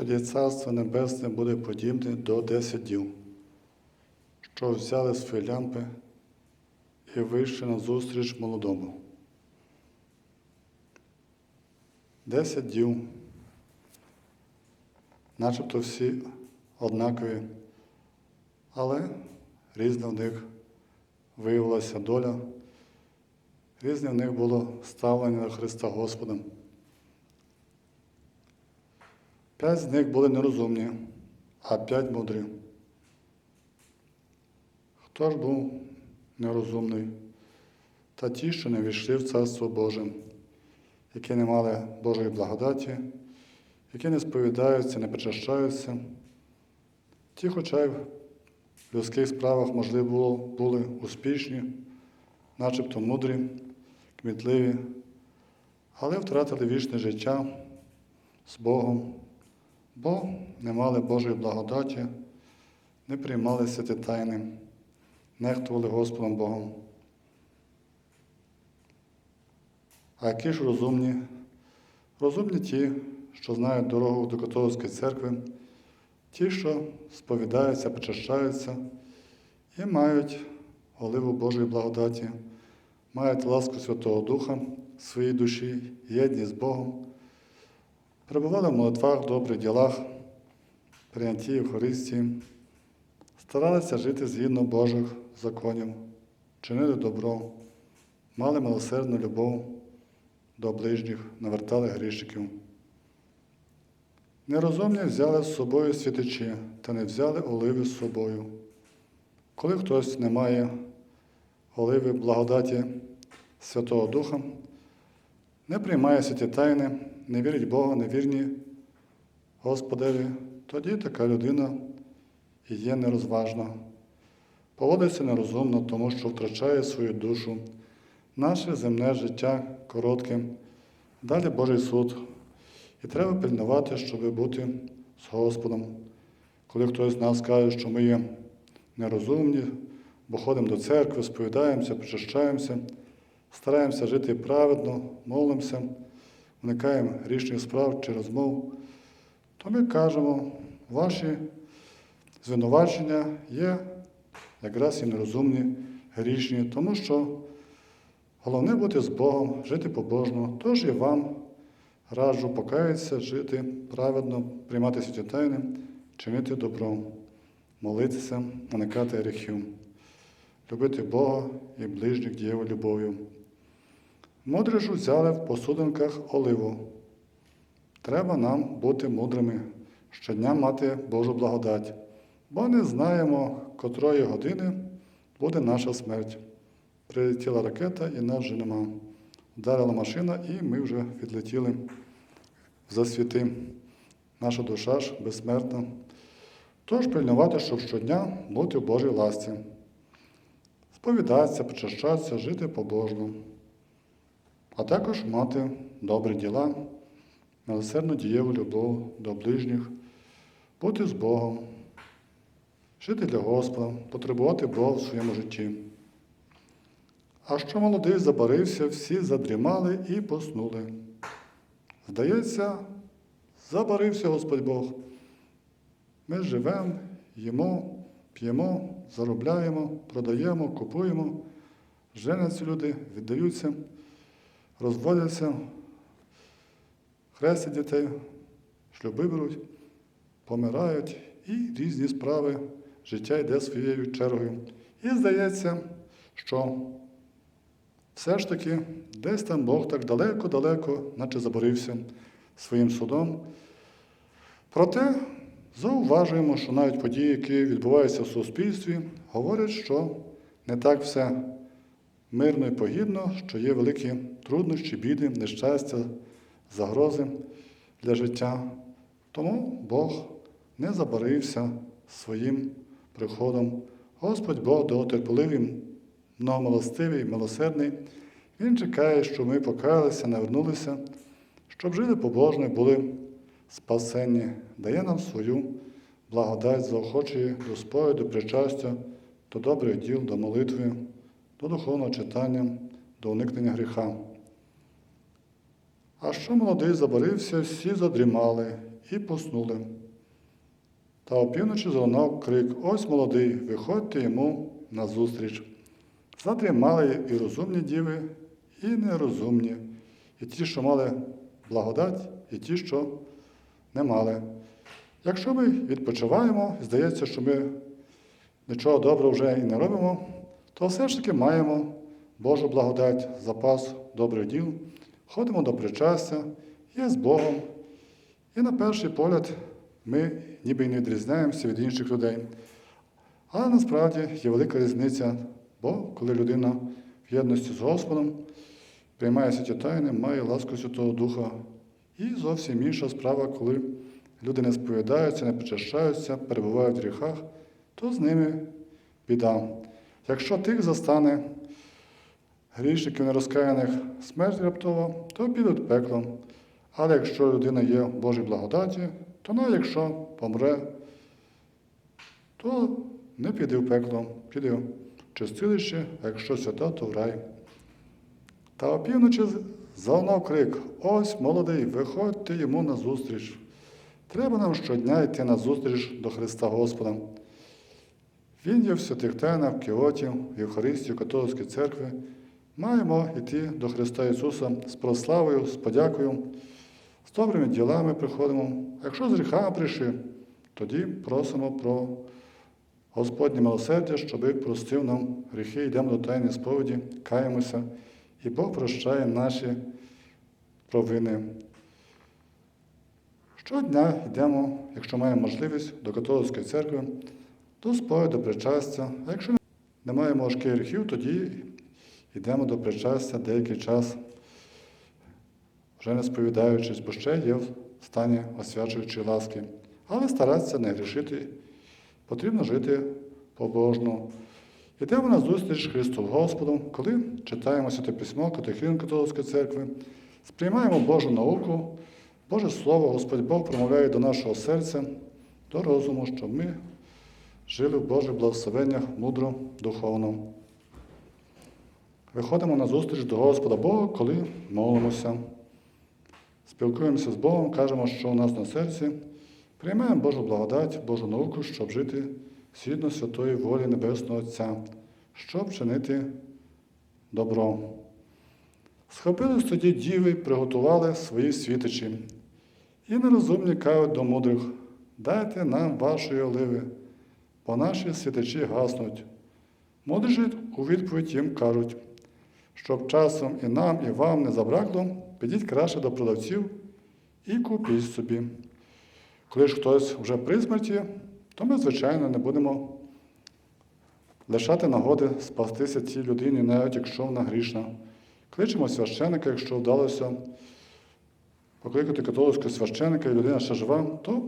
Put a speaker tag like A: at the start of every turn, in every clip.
A: Тоді Царство Небесне буде подібне до десятів, що взяли свої лямпи і вийшли на зустріч молодому. Десять дів, начебто всі однакові, але різна в них виявилася доля, різне в них було ставлення Христа Господом. П'ять з них були нерозумні, а п'ять мудрі. Хто ж був нерозумний? Та ті, що не війшли в Царство Боже, які не мали Божої благодаті, які не сповідаються, не причащаються. Ті, хоча й в людських справах, можливо, були успішні, начебто мудрі, кмітливі, але втратили вічне життя з Богом, бо не мали Божої благодаті, не приймали святі тайни, нехтували Господом Богом. А які ж розумні? Розумні ті, що знають дорогу до католицької церкви, ті, що сповідаються, причащаються і мають оливу Божої благодаті, мають ласку Святого Духа в своїй душі, єдність з Богом, перебували в молитвах, добрих ділах, прийнятті Євхаристії, старалися жити згідно Божих законів, чинили добро, мали милосердну любов до ближніх, навертали грішників. Нерозумні взяли з собою світичі та не взяли оливи з собою. Коли хтось не має оливи благодаті Святого Духа, не приймає святі тайни, не вірить Бога, не вірні Господеві, тоді така людина і є нерозважна. Поводиться нерозумно, тому що втрачає свою душу. Наше земне життя коротке, далі Божий суд. І треба пильнувати, щоб бути з Господом. Коли хтось з нас каже, що ми є нерозумні, бо ходимо до церкви, сповідаємося, причащаємося, стараємося жити праведно, молимося, уникаємо грішних справ чи розмов, то ми кажемо, ваші звинувачення є якраз і нерозумні, грішні, тому що головне бути з Богом, жити побожно, тож і вам раджу покаятися, жити праведно, приймати святі тайни, чинити добро, молитися, уникати гріхів, любити Бога і ближніх дієву любов'ю. Мудрі ж взяли в посудинках оливу. Треба нам бути мудрими, щодня мати Божу благодать, бо не знаємо, котрої години буде наша смерть. Прилетіла ракета і нас вже нема. Вдарила машина, і ми вже відлетіли в засвіти. Наша душа ж безсмертна. Тож пильнувати, щоб щодня бути в Божій ласці, сповідатися, причащатися, жити побожно, а також мати добрі діла, милосердну дієву любов до ближніх, бути з Богом, жити для Господа, потребувати Бога в своєму житті. А що молодий забарився, всі задрімали і поснули. Здається, забарився Господь Бог. Ми живемо, їмо, п'ємо, заробляємо, продаємо, купуємо, женяться люди, віддаються, розводяться, хрестять дітей, шлюби беруть, помирають і різні справи, життя йде своєю чергою. І здається, що все ж таки, десь там Бог так далеко-далеко, наче заборився своїм судом. Проте зауважуємо, що навіть події, які відбуваються в суспільстві, говорять, що не так все мирно і погідно, що є великі труднощі, біди, нещастя, загрози для життя. Тому Бог не забарився своїм приходом. Господь Бог довготерпеливий, многомилостивий, милосердний. Він чекає, щоб ми покаялися, навернулися, щоб жили побожно і були спасенні, дає нам свою благодать, заохочує до сповіді, до причастя, до добрих діл, до молитви, до духовного читання, до уникнення гріха. А що молодий забарився, всі задрімали, і поснули. Та опівночі залунав крик: Ось молодий, виходьте йому назустріч. Задрімали і розумні діви, і нерозумні, і ті, що мали благодать, і ті, що не мали. Якщо ми відпочиваємо, і здається, що ми нічого доброго вже і не робимо, то все ж таки маємо Божу благодать, запас добрих діл, ходимо до причастя, є з Богом. І на перший погляд ми ніби не відрізняємося від інших людей. Але насправді є велика різниця, бо коли людина в єдності з Господом приймає святі тайни, має ласку Святого Духа. І зовсім інша справа, коли люди не сповідаються, не причащаються, перебувають в гріхах, то з ними біда. Якщо тих застане грішників нерозкаяних смерть раптова, то підуть в пекло. Але якщо людина є в Божій благодаті, то навіть якщо помре, то не піде в пекло, піде в чистилище, а якщо свята, то в рай. Та опівночі залунав крик: Ось молодий, виходьте йому назустріч. Треба нам щодня йти назустріч до Христа Господа. Він є в святих тайнах, в Кіоті, в Євхаристії, католицькій церкві. Маємо йти до Христа Ісуса з прославою, з подякою, з добрими ділами приходимо. А якщо з гріхами прийшли, тоді просимо про Господнє милосердя, щоб простив нам гріхи, йдемо до тайної сповіді, каємося, і Бог прощає наші провини. Щодня йдемо, якщо маємо можливість, до католицької церкви, до сповіді, до причастя. А якщо не маємо важких гріхів, тоді йдемо до причастя деякий час, вже не сповідаючись, бо ще є в стані освячуючої ласки. Але старатися не грішити, потрібно жити побожно. Йдемо на зустріч Христу Господу, коли читаємо Святе Письмо, Катехизм Католицької церкви, сприймаємо Божу науку, Боже Слово, Господь Бог промовляє до нашого серця, до розуму, щоб ми жили в Божих благословеннях мудро, духовно. Виходимо на зустріч до Господа Бога, коли молимося. Спілкуємося з Богом, кажемо, що у нас на серці, приймаємо Божу благодать, Божу науку, щоб жити згідно святої волі Небесного Отця, щоб чинити добро. Схопились тоді діви, приготували свої світочі, і нерозумні кажуть до мудрих, дайте нам вашої оливи, бо наші світочі гаснуть. Мудрі у відповідь їм кажуть, щоб часом і нам, і вам не забракло, підіть краще до продавців і купіть собі. Коли ж хтось вже при смерті, то ми, звичайно, не будемо лишати нагоди спастися цій людині, навіть якщо вона грішна. Кличемо священика, якщо вдалося покликати католицького священика, і людина ще жива, то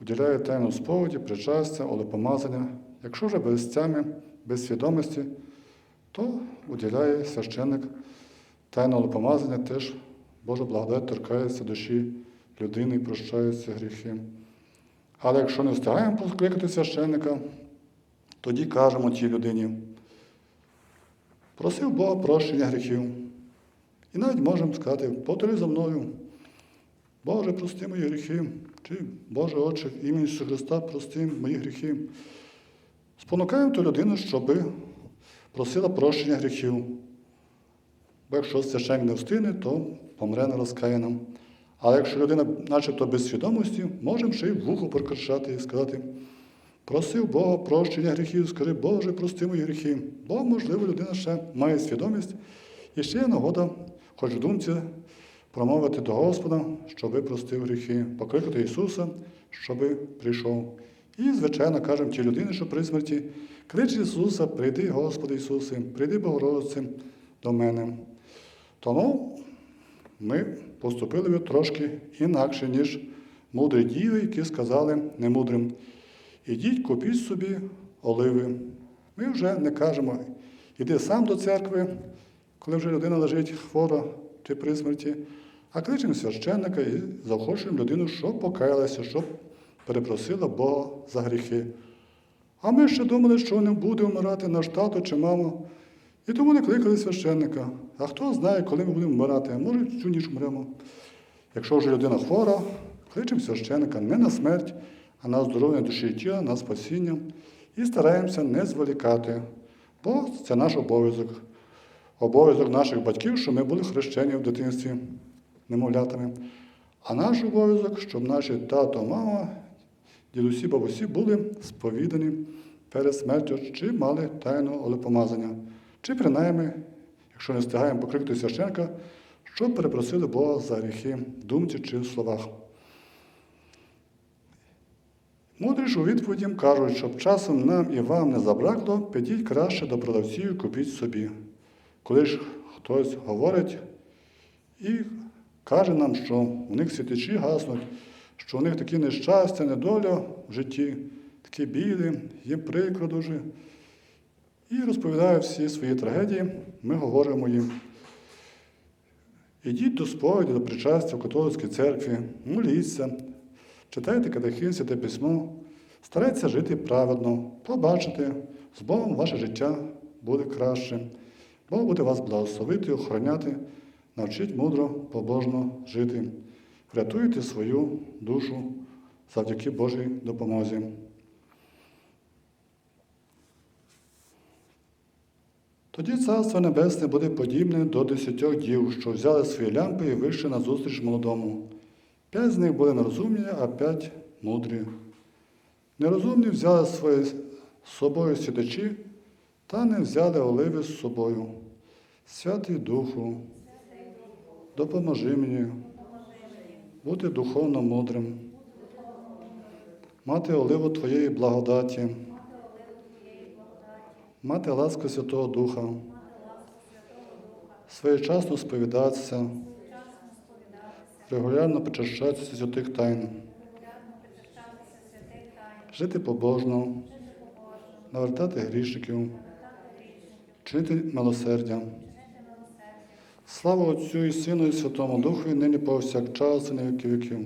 A: уділяє тайну сповіді, причастя, олепомазання. Якщо вже без тями, без свідомості, то уділяє священник тайне олепомазання, теж Божа благодать торкається душі людини і прощаються гріхи. Але якщо не встигаємо покликати священника, тоді кажемо тій людині, просив Бога прощення гріхів. І навіть можемо сказати, повтори за мною, Боже, прости мої гріхи, чи Боже Отче, імені Христа, прости мої гріхи. Спонукаємо ту людину, щоб просила прощення гріхів. Бо якщо священник не встигне, то помре нерозкаяним. Але якщо людина начебто без свідомості, можемо ще й вухо прокричати і сказати, просив Бога прощення гріхів, скажи, Боже, прости мої гріхи. Бо, можливо, людина ще має свідомість і ще є нагода, хоч в думці, промовити до Господа, щоби простив гріхи, покликати Ісуса, щоби прийшов. І, звичайно, кажемо тій людині, що при смерті, клич Ісуса, прийди, Господи Ісусе, прийди Богородице до мене. Тому ми поступили трошки інакше, ніж мудрі діви, які сказали немудрим. Ідіть, купіть собі оливи. Ми вже не кажемо, іди сам до церкви, коли вже людина лежить хвора чи при смерті, а кличемо священника і заохочуємо людину, щоб покаялася, щоб перепросила Бога за гріхи. А ми ще думали, що не буде вмирати наш тато чи мама. І тому не кликали священника. А хто знає, коли ми будемо вмирати, а може цю ніч вмремо. Якщо вже людина хвора, кличемо священика не на смерть, а на оздоровлення душі і тіла, на спасіння, і стараємося не зволікати, бо це наш обов'язок. Обов'язок наших батьків, що ми були хрещені в дитинстві немовлятами. А наш обов'язок, щоб наші тато, мама, дідусі, бабусі були сповідані перед смертю, чи мали тайну олепомазання, чи принаймні, якщо не встигаємо покликати священка, щоб перепросили Бога за гріхи в думці чи в словах. Мудрі ж у відповіді кажуть, щоб часом нам і вам не забракло, підіть краще до продавців і купіть собі. Коли ж хтось говорить і каже нам, що у них світичі гаснуть, що у них такі нещастя, недоля в житті, такі біди, їм прикро дуже. І розповідає всі свої трагедії, ми говоримо їм. Ідіть до сповіді, до причастя в католицькій церкві, моліться, читайте катехін, святе письмо, старайтеся жити праведно, побачите, з Богом ваше життя буде краще. Бог буде вас благословити, охороняти, навчить мудро, побожно жити. Врятуйте свою душу завдяки Божій допомозі. Тоді Царство Небесне буде подібне до десятьох дів, що взяли свої лямпи і вийшли на зустріч молодому. П'ять з них були нерозумні, а п'ять мудрі. Нерозумні взяли свої з собою сідачі, та не взяли оливи з собою. Святий Духу, допоможи мені бути духовно мудрим, мати оливу Твоєї благодаті, мати ласку Святого Духа, своєчасно сповідатися, регулярно причащатися святих тайн, жити побожно, навертати грішників, чинити милосердя. Слава Отцю і Сину і Святому Духу, і нині повсякчас, і на віки віків.